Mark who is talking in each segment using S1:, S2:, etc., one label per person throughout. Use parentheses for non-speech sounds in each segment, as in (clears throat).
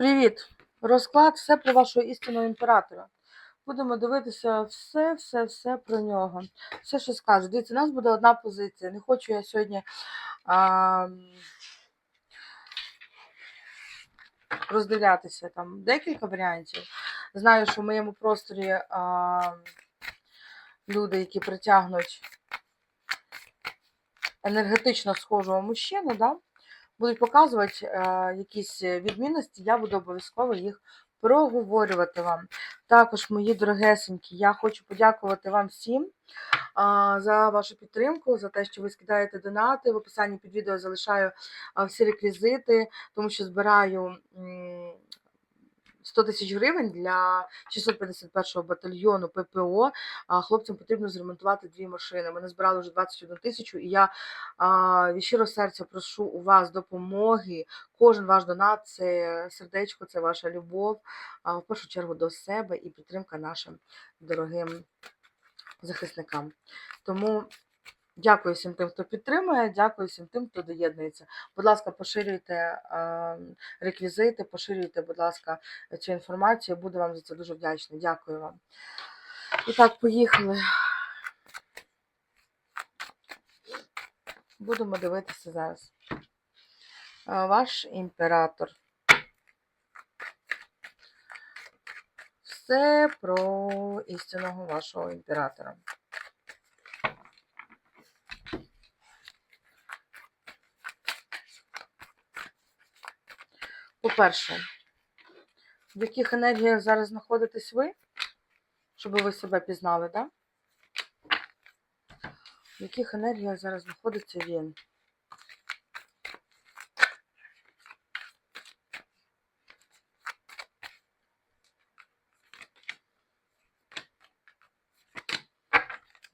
S1: Привіт! Розклад все про вашого істинного імператора. Будемо дивитися все, все, все про нього. Все, що скаже. Дивіться, у нас буде одна позиція. Не хочу я сьогодні а, роздивлятися там декілька варіантів. Знаю, що в моєму просторі а, люди, які притягнуть енергетично схожого мужчину, да, будуть показувати е, якісь відмінності, я буду обов'язково їх проговорювати вам. Також, мої дорогесенькі, я хочу подякувати вам всім за вашу підтримку, за те, що ви скидаєте донати. В описанні під відео залишаю всі реквізити, тому що збираю. М, 100 тисяч гривень для 651-го батальйону ППО. Хлопцям потрібно зремонтувати дві машини. Ми назбирали вже 21 тисячу, і я від щирого серця прошу у вас допомоги. Кожен ваш донат це сердечко, це ваша любов, в першу чергу до себе і підтримка нашим дорогим захисникам. Тому дякую всім тим, хто підтримує, дякую всім тим, хто доєднується. Будь ласка, поширюйте е, реквізити, поширюйте, будь ласка, цю інформацію. Буду вам за це дуже вдячна. Дякую вам. І так, поїхали. Будемо дивитися зараз. Е, Ваш імператор. Все про істинного вашого імператора. По-перше, в яких енергіях зараз знаходитесь ви, щоб ви себе пізнали, так? Да? В яких енергіях зараз знаходиться він?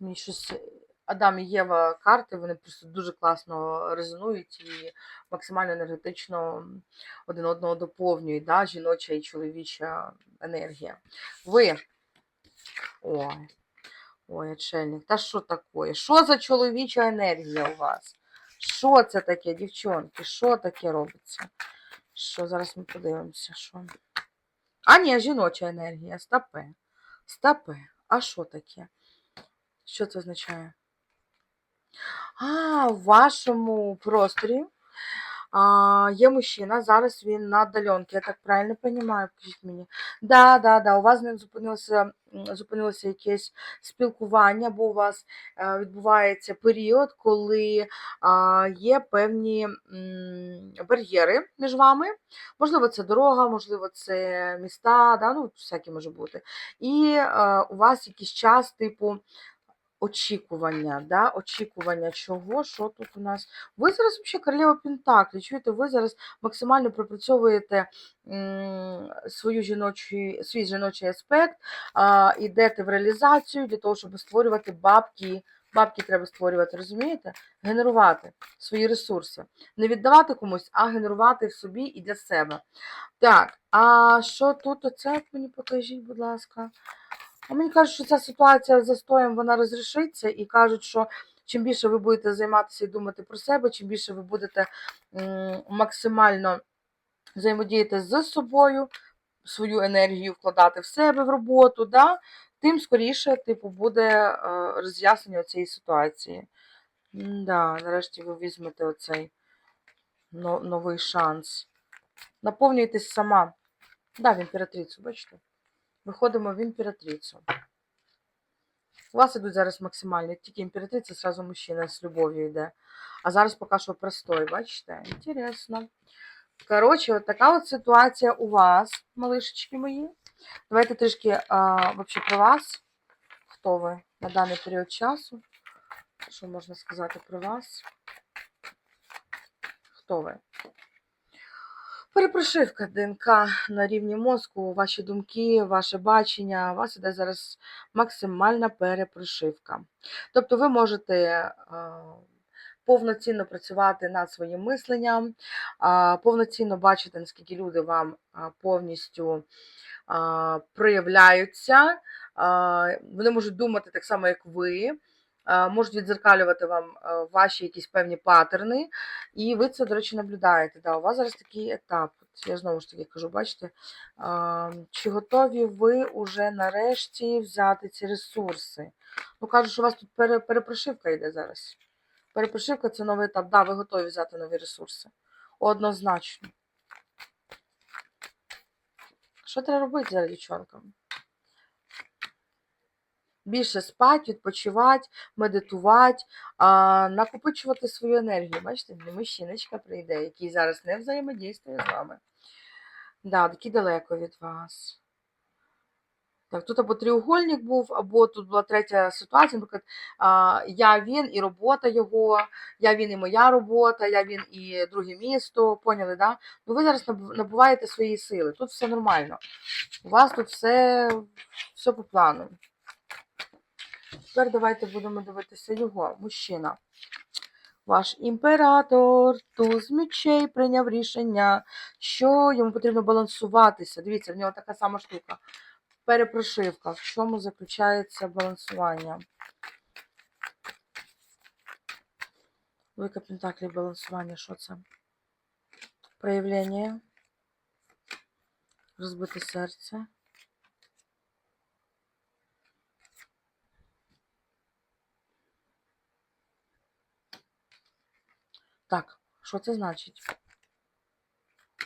S1: Мені щось Адам і Єва карти, вони просто дуже класно резонують і максимально енергетично один одного доповнюють, да? жіноча і чоловіча енергія. Ви. Ой, ой, очельник, та що таке? Що за чоловіча енергія у вас? Що це таке, дівчонки? Що таке робиться? Що зараз ми подивимося, що. А, ні, жіноча енергія, стопе. Стопе. А що таке? Що це означає? А, в вашому просторі а, є мужчина, зараз він на отдаленці, я так правильно розумію, покажіть мені. Да, да, да, у вас ним зупинилося, зупинилося якесь спілкування, бо у вас е, відбувається період, коли а, є певні бар'єри між вами. Можливо, це дорога, можливо, це міста, да, ну, всяке може бути. І е, у вас якийсь час, типу, очікування, да? очікування чого, що тут у нас. Ви зараз взагалі королева Пентаклі, чуєте, ви зараз максимально пропрацьовуєте свою жіночий, свій жіночий аспект, а, йдете в реалізацію для того, щоб створювати бабки. Бабки треба створювати, розумієте? Генерувати свої ресурси. Не віддавати комусь, а генерувати в собі і для себе. Так, а що тут оце мені покажіть, будь ласка. Мені кажуть, що ця ситуація з застоєм вона розрішиться, і кажуть, що чим більше ви будете займатися і думати про себе, чим більше ви будете максимально взаємодіяти з собою, свою енергію вкладати в себе в роботу, да, тим скоріше типу, буде е, роз'яснення цієї ситуації. Да, нарешті ви візьмете оцей новий шанс. Наповнюйтесь сама. Да, в імператрицю, бачите? Виходимо в імператрицю. У вас ідуть зараз максимальні, тільки імператриця, зразу мужчина з любов'ю йде. А зараз поки що простой, бачите? Інтересно. Коротше, от така от ситуація у вас, малишечки мої. Давайте трішки а, вообще про вас. Хто ви на даний період часу? Що можна сказати про вас? Хто ви? Перепрошивка ДНК на рівні мозку, ваші думки, ваше бачення, у вас іде зараз максимальна перепрошивка. Тобто ви можете е, повноцінно працювати над своїм мисленням, повноцінно бачити, наскільки люди вам повністю проявляються. Вони можуть думати так само, як ви. Е, можуть відзеркалювати вам е, ваші якісь певні паттерни, і ви це, до речі, наблюдаєте. Да, у вас зараз такий етап. Я знову ж таки кажу, бачите, чи готові ви уже нарешті взяти ці ресурси? Ну, кажуть, що у вас тут перепрошивка йде зараз. Перепрошивка це новий етап. Да, ви готові взяти нові ресурси. Однозначно. Що треба робити зараз, дівчонкам? Більше спати, відпочивати, медитувати, а, накопичувати свою енергію. Бачите, мужчиночка прийде, який зараз не взаємодійствує з вами. Да, такий далеко від вас. Так, тут або треугольник був, або тут була третя ситуація, наприклад, я він і робота його, я він і моя робота, я він і друге місто. Поняли, да? Ну ви зараз набуваєте свої сили. Тут все нормально. У вас тут все, все по плану. Тепер давайте будемо дивитися його, мужчина. Ваш імператор, туз мечей прийняв рішення, що йому потрібно балансуватися. Дивіться, в нього така сама штука. Перепрошивка. В чому заключається балансування? Велика Пентаклі балансування. Що це? Проявлення. Розбите серце. Так, що це значить?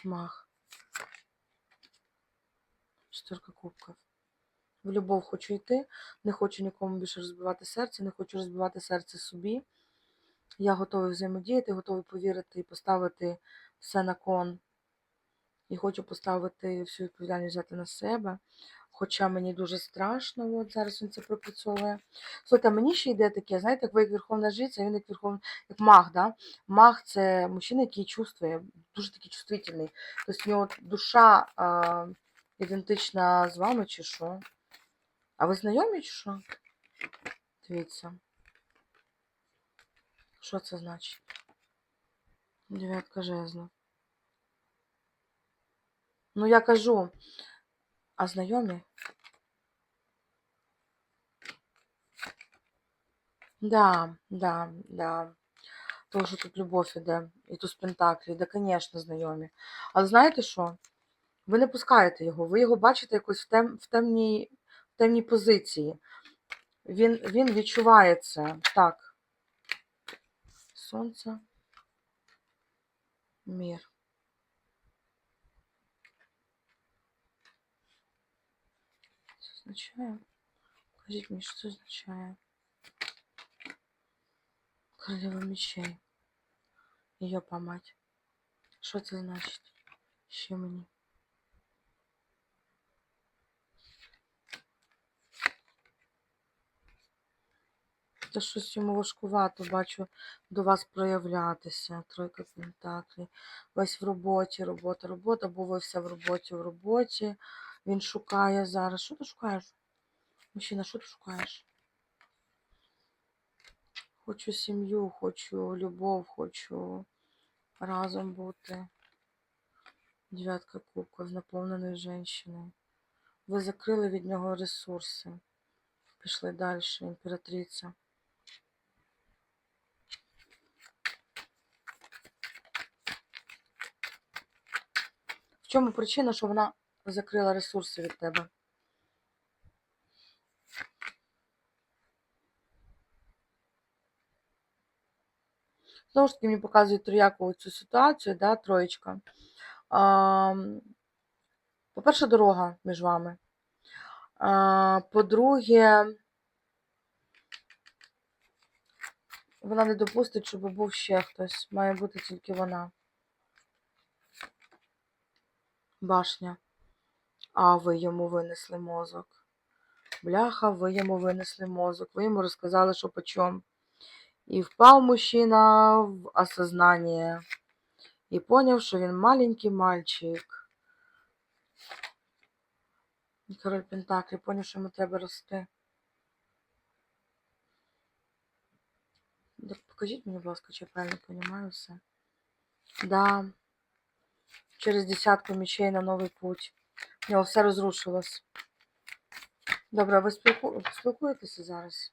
S1: Мах. Чотирка кубків. В любов хочу йти, не хочу нікому більше розбивати серце, не хочу розбивати серце собі. Я готовий взаємодіяти, готовий повірити і поставити все на кон. І хочу поставити всю відповідальність взяти на себе. Хоча мені дуже страшно, от зараз він це пропрацьовує. Слухайте, мені ще йде таке, знаєте, як ви як верховна жриця, він як верховний, як маг, да? Маг це мужчина, який чувствує, дуже такий чувствительний. Тобто в нього душа а, ідентична з вами, чи що? А ви знайомі, чи що? Дивіться. Що це значить? Дев'ятка жезлов. Ну, я кажу, а знайомі? Да, да, да. Тому що тут любов іде, і тут пентаклі, да, звісно, знайомі. Але знаєте що? Ви не пускаєте його, ви його бачите якось в, тем, в, темній, в темній позиції. Він, він відчуває це. Так. Сонце. Мір. Це означає? Кажіть мені, що це означає? Королева мечей. Її мать. Що це значить? Ще мені. Та щось йому важкувато, бачу, до вас проявлятися. Тройка пентаклів. Весь в роботі, робота, робота, бо ви все в роботі, в роботі. Він шукає зараз. Що ти шукаєш? Мужчина, що ти шукаєш? Хочу сім'ю, хочу любов, хочу разом бути. Дев'ятка кубків з наповненою жінкою. Ви закрили від нього ресурси. Пішли далі, імператриця. В чому причина, що вона закрила ресурси від тебе? Знову ж таки, мені показує троякову цю ситуацію, да, троєчка. По-перше, дорога між вами. По-друге, вона не допустить, щоб був ще хтось. Має бути тільки вона. Башня. А ви йому винесли мозок. Бляха, ви йому винесли мозок. Ви йому розказали, що по чому. І впав мужчина в осознание. І поняв, що він маленький мальчик. Король Пентаклі поняв, що йому треба рости. Так покажіть мені, будь ласка, чи я правильно розумію все. Да. Через десятку мечей на новий путь. У нього все розрушилось. Добре, ви спілку... спілкуєтеся зараз?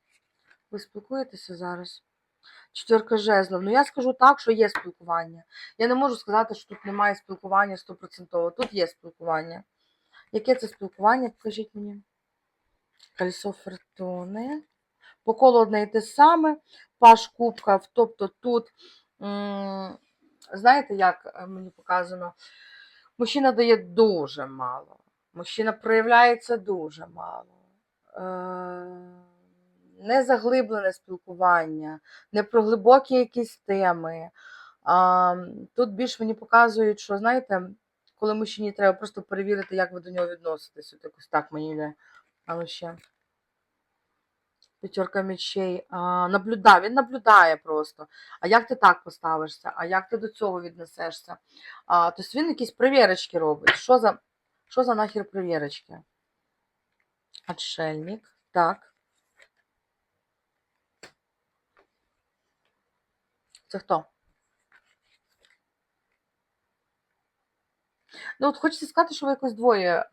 S1: Ви спілкуєтеся зараз? Четверка жезлов. Ну, я скажу так, що є спілкування. Я не можу сказати, що тут немає спілкування 100%. Тут є спілкування. Яке це спілкування? Покажіть мені. Колесо фортуни. По колу одне і те саме. Паш кубків. Тобто тут, знаєте, як е, мені показано, мужчина дає дуже мало. Мужчина проявляється дуже мало. Е, Незаглиблене спілкування, не про глибокі якісь теми. Тут більш мені показують, що, знаєте, коли мужчині треба просто перевірити, як ви до нього відноситесь. От якось так мені йде. А ну ще. П'ятерка мечей. А, наблюдає, він наблюдає просто. А як ти так поставишся? А як ти до цього віднесешся? А, тобто він якісь перевірочки робить. Що за, що за нахер перевірочки? Отшельник. Так. Це хто? Ну, от хочеться сказати, що ви якось двоє.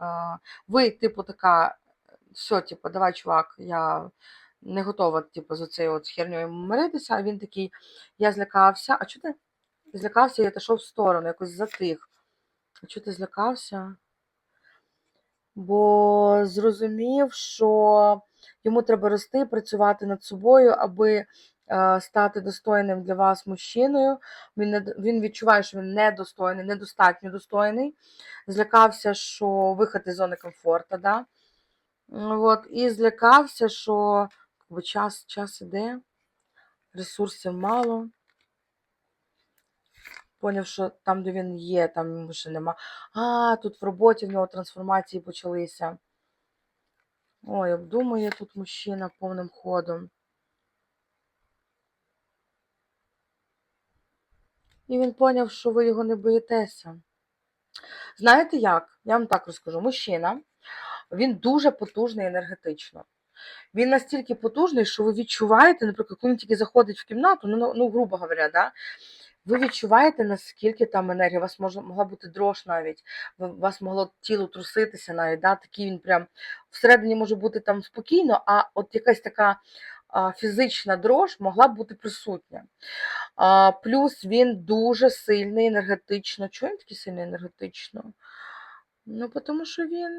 S1: Ви, типу, така, все, типу, давай, чувак, я не готова, типу, за цією от хернею миритися, а він такий, я злякався. А чого ти злякався і отійшов в сторону, якось затих. А чого ти злякався? Бо зрозумів, що йому треба рости, працювати над собою, аби е, стати достойним для вас мужчиною. Він, він відчуває, що він недостойний, недостатньо достойний. Злякався, що виход із зони комфорту, да? От, і злякався, що якби, час, час іде, ресурсів мало. Поняв, що там, де він є, там йому ще нема. А, тут в роботі в нього трансформації почалися. Ой, обдумує тут мужчина повним ходом. І він поняв, що ви його не боїтеся. Знаєте як? Я вам так розкажу. Мужчина, він дуже потужний енергетично. Він настільки потужний, що ви відчуваєте, наприклад, коли він тільки заходить в кімнату, ну, ну грубо говоря, да, ви відчуваєте, наскільки там енергія, у вас може, могла бути дрож навіть, у вас могло тіло труситися навіть, да, такий він прям всередині може бути там спокійно, а от якась така а, фізична дрож могла бути присутня. А, плюс він дуже сильний енергетично. Чого він такий сильний енергетично? Ну, тому що він,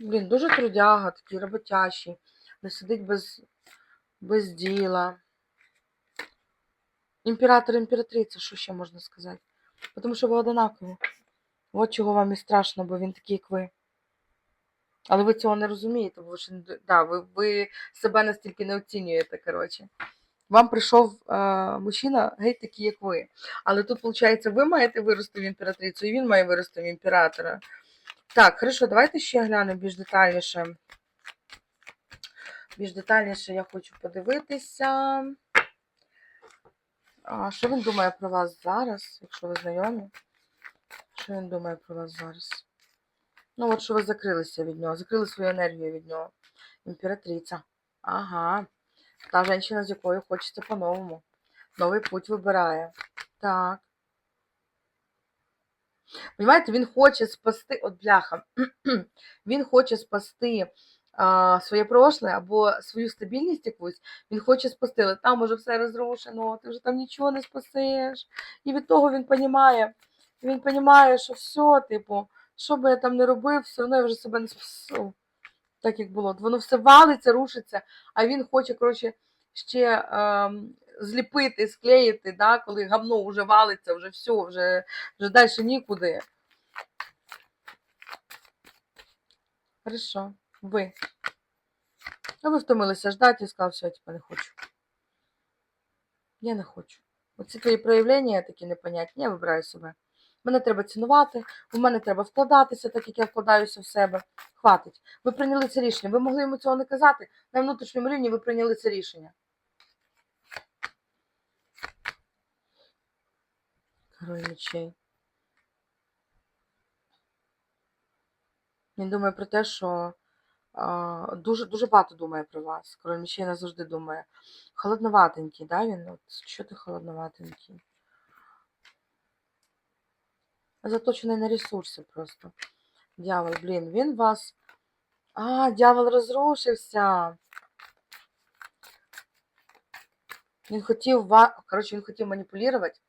S1: він дуже трудяга, такий роботящий, не сидить без, без діла. Імператор, імператриця, що ще можна сказати? Тому що ви одинакові. От чого вам і страшно, бо він такий, як ви. Але ви цього не розумієте, бо ви, ще да, ви, ви себе настільки не оцінюєте, коротше. Вам прийшов е, мужчина геть такий, як ви. Але тут, виходить, ви маєте вирости в імператрицю, і він має вирости в імператора. Так, хорошо, давайте ще глянемо більш детальніше. Більш детальніше я хочу подивитися. А що він думає про вас зараз, якщо ви знайомі? Що він думає про вас зараз? Ну, от що ви закрилися від нього, закрили свою енергію від нього. Імператриця. Ага. Та жінка, з якою хочеться по-новому. Новий путь вибирає. Так. Понимаєте, він хоче спасти, от бляха, (clears throat) він хоче спасти а, своє прошле або свою стабільність якусь, він хоче спасти, але там уже все розрушено, ти вже там нічого не спасеш. І від того він розуміє, він розуміє, що все, типу, що би я там не робив, все одно я вже себе не спасу. Так як було. Воно все валиться, рушиться, а він хоче, коротше, ще ем, зліпити, склеїти, да, коли говно вже валиться, вже все, вже, вже далі нікуди. Хорошо, ви. А ви втомилися ждати і сказав, все, я типа не хочу. Я не хочу. Оці твої проявлення такі непонятні, я вибираю себе. Мене треба цінувати, у мене треба вкладатися, так як я вкладаюся в себе. Хватить. Ви прийняли це рішення. Ви могли йому цього не казати. На внутрішньому рівні ви прийняли це рішення. Король мечей. Він думає про те, що а, дуже, дуже багато думає про вас. Король мечей не завжди думає. Холодноватенький, да, він? От, що ти холодноватенький? Заточений на ресурси просто. Дьявол, блін, він вас. А, дьявол розрушився. Він хотів коротше, він хотів маніпулювати,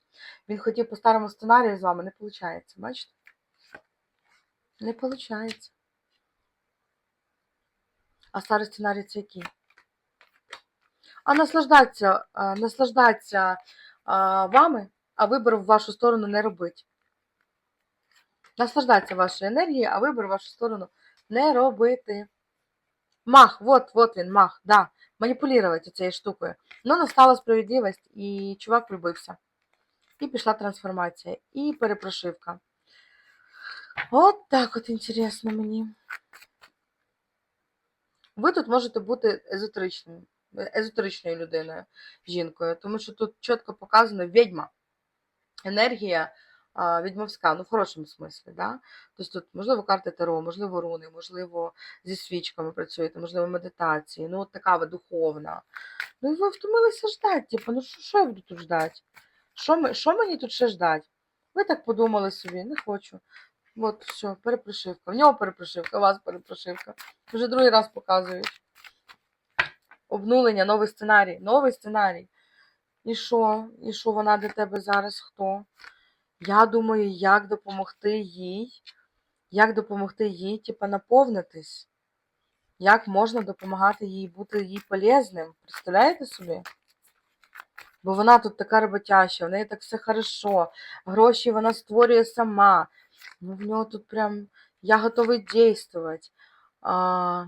S1: він хотів по старому сценарію з вами, не виходить, бачите? Не виходить. А старий сценарій це який? А наслаждатися а, вами, а вибору в вашу сторону не робити. Наслаждатися вашою енергією, а вибор в вашу сторону не робити. Мах, вот, вот він, мах, да. Маніпулювати цією штукою. Ну, настала справедливість, і чувак влюбився. І пішла трансформація, і перепрошивка. От так от інтересно мені. Ви тут можете бути езотеричним, езотеричною людиною, жінкою, тому що тут чітко показано відьма. Енергія а, відьмовська, ну в хорошому смислі, да? Тобто тут, можливо, карти Таро, можливо, руни, можливо, зі свічками працюєте, можливо, медитації, ну от така ви духовна. Ну і ви втомилися ждати, типу, ну що, що я буду тут ждати? Що, що мені тут ще ждати? Ви так подумали собі, не хочу. От, все, перепрошивка. В нього перепрошивка, у вас перепрошивка. Вже другий раз показують. Обнулення, новий сценарій. Новий сценарій. І що? І що вона для тебе зараз хто? Я думаю, як допомогти їй, як допомогти їй, типа, наповнитись. Як можна допомагати їй бути їй полезним? Представляєте собі? Бо вона тут така роботяща, в неї так все хорошо. Гроші вона створює сама. Ну, в нього тут прям я готовий действовать. А...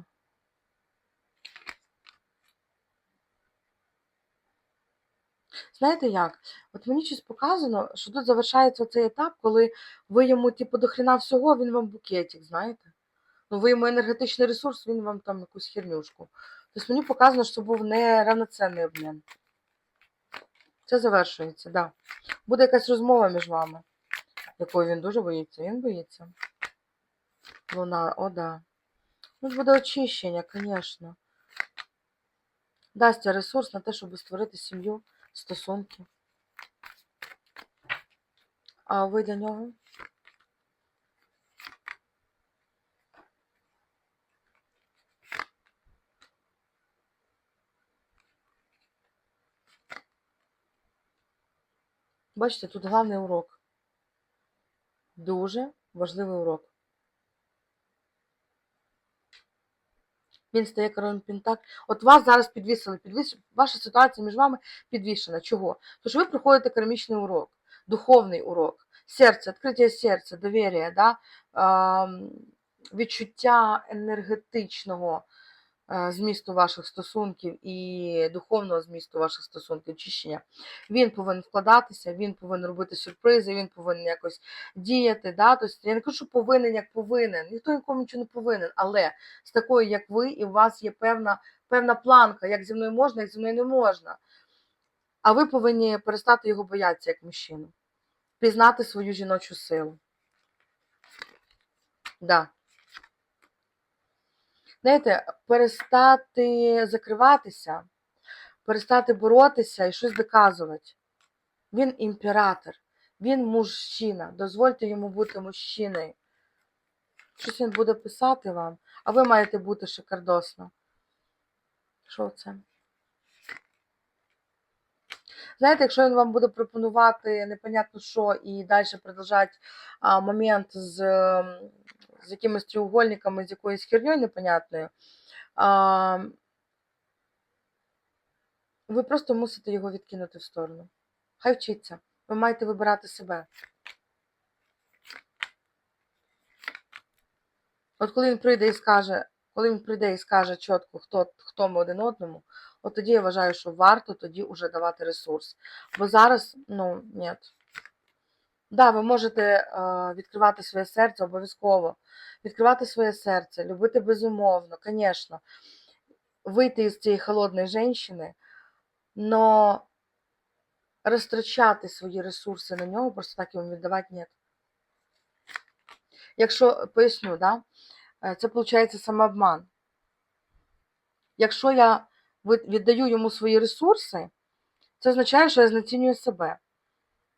S1: Знаєте як? От мені щось показано, що тут завершається цей етап, коли ви йому, типу, до хрена всього, він вам букетик, знаєте? Ну, ви йому енергетичний ресурс, він вам там якусь хернюшку. Тобто мені показано, що був неравноцінний обмін. Це завершується, так. Да. Буде якась розмова між вами, якої він дуже боїться. Він боїться. Луна, о, да. Ну, буде очищення, звісно. Дасть ресурс на те, щоб створити сім'ю, стосунки. А ви для нього? Бачите, тут головний урок. Дуже важливий урок. Він стає королем Пентак. От вас зараз підвісили, підвіс... ваша ситуація між вами підвішена. Чого? Тому що ви проходите кармічний урок, духовний урок, серце, відкриття серця, довір'я, да? Ем, відчуття енергетичного е, змісту ваших стосунків і духовного змісту ваших стосунків, очищення. Він повинен вкладатися, він повинен робити сюрпризи, він повинен якось діяти. Да? Тобто, я не кажу, що повинен як повинен. Ніхто нікому нічого не повинен. Але з такою, як ви, і у вас є певна, певна планка, як зі мною можна, як зі мною не можна. А ви повинні перестати його боятися як мужчину. Пізнати свою жіночу силу. Да. Знаєте, перестати закриватися, перестати боротися і щось доказувати. Він імператор, він мужчина. Дозвольте йому бути мужчиною. Щось він буде писати вам, а ви маєте бути шикардосно. Що це? Знаєте, якщо він вам буде пропонувати непонятно що і далі продовжати момент з, з якимись треугольниками, з якоюсь херньою непонятною, а, ви просто мусите його відкинути в сторону. Хай вчиться. Ви маєте вибирати себе. От коли він прийде і скаже, коли він прийде і скаже чітко, хто, хто ми один одному, от тоді я вважаю, що варто тоді вже давати ресурс. Бо зараз, ну, ні. Да, ви можете е, відкривати своє серце обов'язково. Відкривати своє серце, любити безумовно, звісно. Вийти із цієї холодної жінки, но розтрачати свої ресурси на нього, просто так йому віддавати ні. Якщо поясню, да? Е, це виходить самообман. Якщо я віддаю йому свої ресурси, це означає, що я знецінюю себе.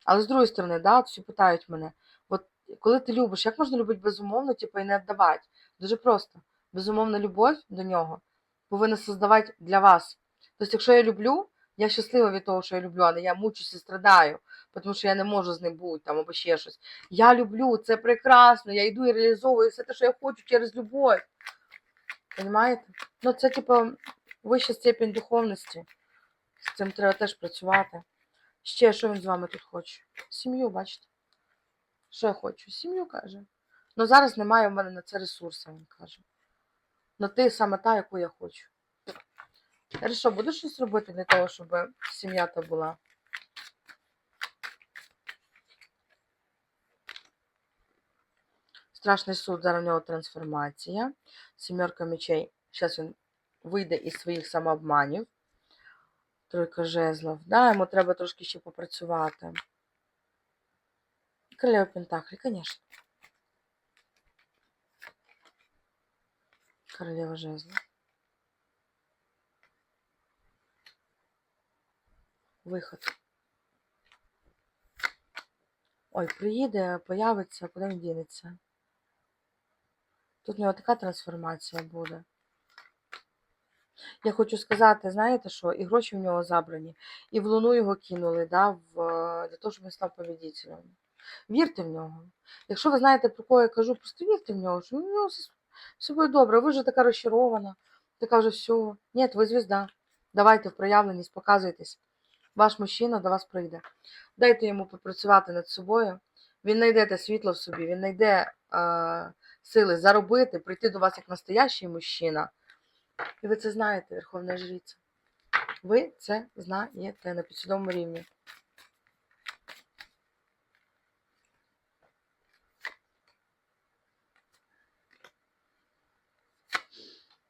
S1: Але з другої сторони, да, всі питають мене, от коли ти любиш, як можна любити безумовно, типу, і не віддавати? Дуже просто. Безумовна любов до нього повинна создавати для вас. Тобто, якщо я люблю, Я щаслива від того, що я люблю, а не я мучусь і страдаю, тому що я не можу з ним бути там або ще щось. Я люблю, це прекрасно, я йду і реалізовую все те, що я хочу через любов. Понимаєте? Ну, це, типу, вища степень духовності. З цим треба теж працювати. Ще що він з вами тут хоче? Сім'ю, бачите? Що я хочу? Сім'ю каже. Ну зараз немає в мене на це ресурсу, він каже. Ну ти саме та, яку я хочу. Хорошо, буду щось робити для того, щоб сім'я та була. Страшний суд, зараз в нього трансформація. Сімерка мечей. Зараз він вийде із своїх самообманів. Тройка жезлов. Да, йому треба трошки ще попрацювати. Королева Пентаклі, звісно. Королева жезлов. Виход. Ой, приїде, появиться, куди він дінеться. Тут в нього така трансформація буде. Я хочу сказати, знаєте що, і гроші в нього забрані, і в луну його кинули, да, в, для того, щоб він став победителем. Вірте в нього. Якщо ви знаєте, про кого я кажу, просто вірте в нього, що в нього все все буде добре. Ви вже така розчарована, така вже все. Ні, ви звізда. Давайте в проявленість, показуйтесь. Ваш мужчина до вас прийде. Дайте йому попрацювати над собою. Він знайде те світло в собі, він знайде е, сили заробити, прийти до вас як настоящий мужчина. І ви це знаєте, Верховна Жриця. Ви це знаєте на підсвідомому рівні.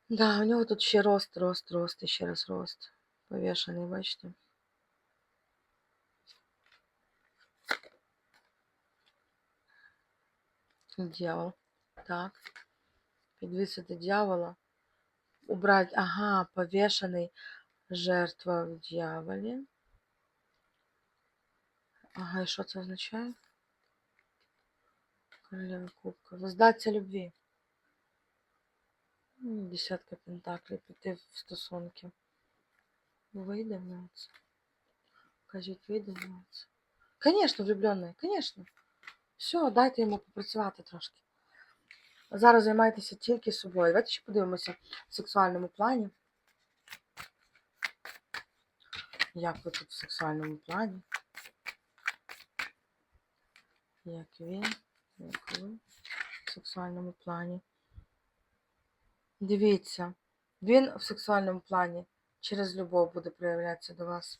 S1: Да, у нього тут ще рост, рост, рост, і ще раз рост. Повішаний, бачите. Дьявол. Так. Підвісити дьявола. Убрать, ага, повешенный жертва в дьяволі. Ага, і що це означає? Королева кубка. Воздаться любві. М, Десятка пентаклів, піти в стосунки. Вийде на це. Кажіть, вийде на це. Конечно, влюблений, конечно. Все, дайте йому попрацювати трошки. Зараз займайтеся тільки собою. Давайте ще подивимося в сексуальному плані. Як ви тут в сексуальному плані? Як він, як ви в сексуальному плані? Дивіться, він в сексуальному плані через любов буде проявлятися до вас.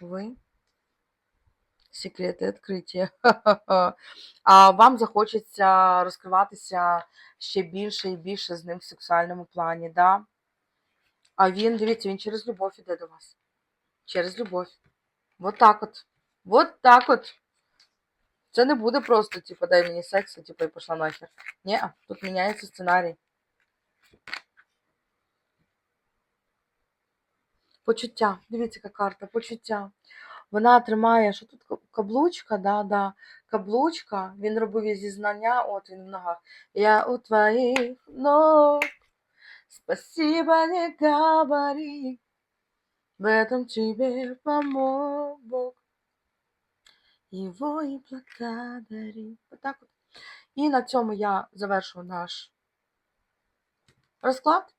S1: Ви. Секрети відкриття. (laughs) А вам захочеться розкриватися ще більше і більше з ним в сексуальному плані, да? А він, дивіться, він через любов іде до вас. Через любов. Вот так от. Вот так от. Це не буде просто, типу, дай мені секс, типу, і пішла нахер. Ні, тут міняється сценарій. Почуття. Дивіться, яка карта. Почуття. Вона тримає, що тут каблучка, да, да, каблучка. Він робив їй зізнання, от він в ногах. Я у твоїх ног. Спасибо не говори. В этом тебе помог Бог. Его и благодари. Отак от. І на цьому я завершу наш розклад.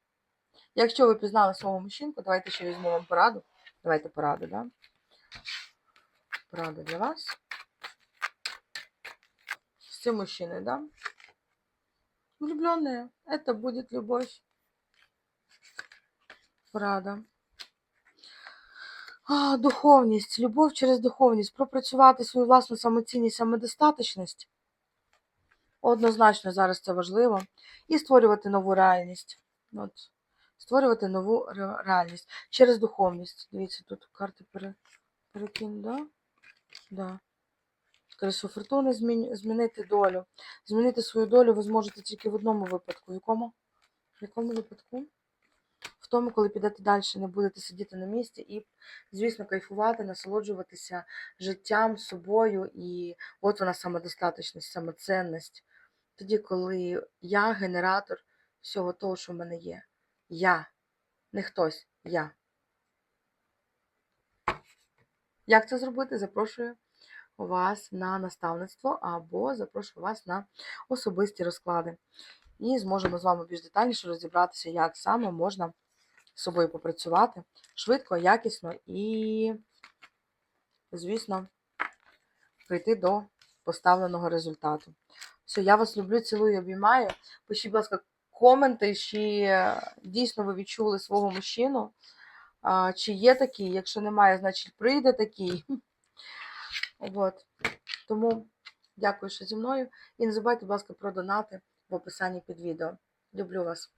S1: Якщо ви пізнали свого мужчинку, давайте ще візьму вам пораду. Давайте пораду, да? Порада для вас. Все мужчины, да? Влюбленные. Это будет любовь. Порада. А, духовність. Любов через духовність. Пропрацювати свою власну самоцінність, самодостаточність. Однозначно зараз це важливо. І створювати нову реальність. От. Створювати нову ре- реальність через духовність. Дивіться, тут карти пере... перекинь, да? Да. Колесо фортуни змінити долю. Змінити свою долю ви зможете тільки в одному випадку. В якому? В якому випадку? В тому, коли підете далі, не будете сидіти на місці і, звісно, кайфувати, насолоджуватися життям, собою. І от вона самодостаточність, самоцінність. Тоді, коли я генератор всього того, що в мене є. Я. Не хтось, я. Як це зробити? Запрошую вас на наставництво або запрошую вас на особисті розклади. І зможемо з вами більш детальніше розібратися, як саме можна з собою попрацювати швидко, якісно і, звісно, прийти до поставленого результату. Все, я вас люблю, цілую, обіймаю. Пишіть, будь ласка, коменти, чи е, дійсно ви відчули свого мужчину. А, Чи є такий? Якщо немає, значить прийде такий. (laughs) От. Тому дякую, що зі мною. І не забувайте, будь ласка, про донати в описанні під відео. Люблю вас.